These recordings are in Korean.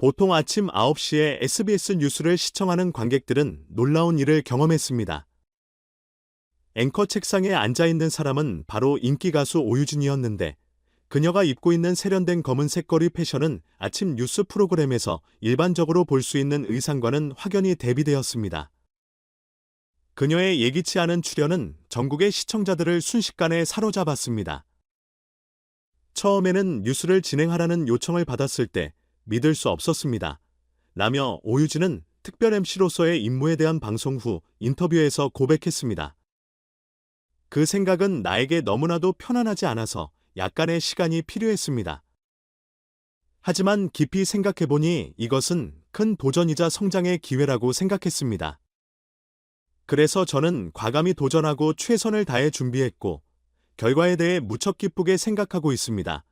보통 아침 9시에 SBS 뉴스를 시청하는 관객들은 놀라운 일을 경험했습니다. 앵커 책상에 앉아 있는 사람은 바로 인기 가수 오유진이었는데 그녀가 입고 있는 세련된 검은 색 거리 패션은 아침 뉴스 프로그램에서 일반적으로 볼 수 있는 의상과는 확연히 대비되었습니다. 그녀의 예기치 않은 출연은 전국의 시청자들을 순식간에 사로잡았습니다. 처음에는 뉴스를 진행하라는 요청을 받았을 때 믿을 수 없었습니다. 라며 오유진은 특별 MC로서의 임무에 대한 방송 후 인터뷰에서 고백했습니다. 그 생각은 나에게 너무나도 편안하지 않아서 약간의 시간이 필요했습니다. 하지만 깊이 생각해보니 이것은 큰 도전이자 성장의 기회라고 생각했습니다. 그래서 저는 과감히 도전하고 최선을 다해 준비했고, 결과에 대해 무척 기쁘게 생각하고 있습니다.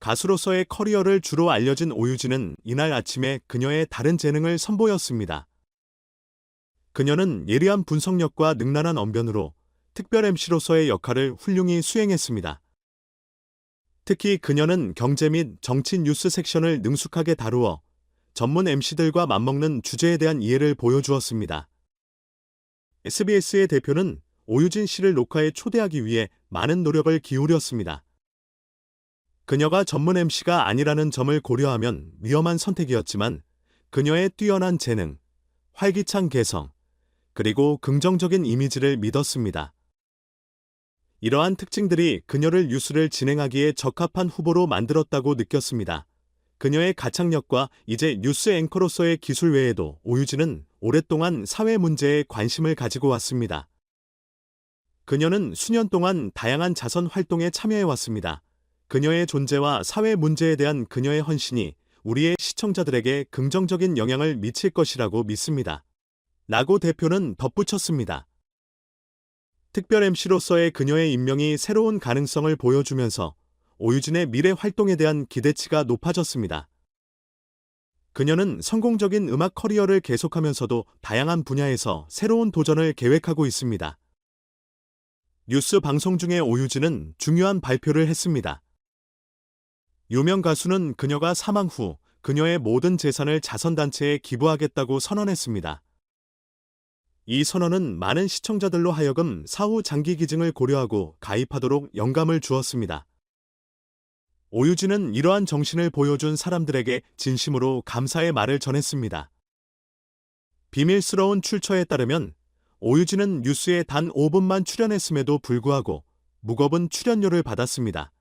가수로서의 커리어를 주로 알려진 오유진은 이날 아침에 그녀의 다른 재능을 선보였습니다. 그녀는 예리한 분석력과 능란한 언변으로 특별 MC로서의 역할을 훌륭히 수행했습니다. 특히 그녀는 경제 및 정치 뉴스 섹션을 능숙하게 다루어 전문 MC들과 맞먹는 주제에 대한 이해를 보여주었습니다. SBS의 대표는 오유진 씨를 녹화에 초대하기 위해 많은 노력을 기울였습니다. 그녀가 전문 MC가 아니라는 점을 고려하면 위험한 선택이었지만 그녀의 뛰어난 재능, 활기찬 개성, 그리고 긍정적인 이미지를 믿었습니다. 이러한 특징들이 그녀를 뉴스를 진행하기에 적합한 후보로 만들었다고 느꼈습니다. 그녀의 가창력과 이제 뉴스 앵커로서의 기술 외에도 오유진은 오랫동안 사회 문제에 관심을 가지고 왔습니다. 그녀는 수년 동안 다양한 자선 활동에 참여해 왔습니다. 그녀의 존재와 사회 문제에 대한 그녀의 헌신이 우리의 시청자들에게 긍정적인 영향을 미칠 것이라고 믿습니다. 라고 대표는 덧붙였습니다. 특별 MC로서의 그녀의 임명이 새로운 가능성을 보여주면서 오유진의 미래 활동에 대한 기대치가 높아졌습니다. 그녀는 성공적인 음악 커리어를 계속하면서도 다양한 분야에서 새로운 도전을 계획하고 있습니다. 뉴스 방송 중에 오유진은 중요한 발표를 했습니다. 유명 가수는 그녀가 사망 후 그녀의 모든 재산을 자선단체에 기부하겠다고 선언했습니다. 이 선언은 많은 시청자들로 하여금 사후 장기 기증을 고려하고 가입하도록 영감을 주었습니다. 오유진은 이러한 정신을 보여준 사람들에게 진심으로 감사의 말을 전했습니다. 비밀스러운 출처에 따르면 오유진은 뉴스에 단 5분만 출연했음에도 불구하고 무겁은 출연료를 받았습니다.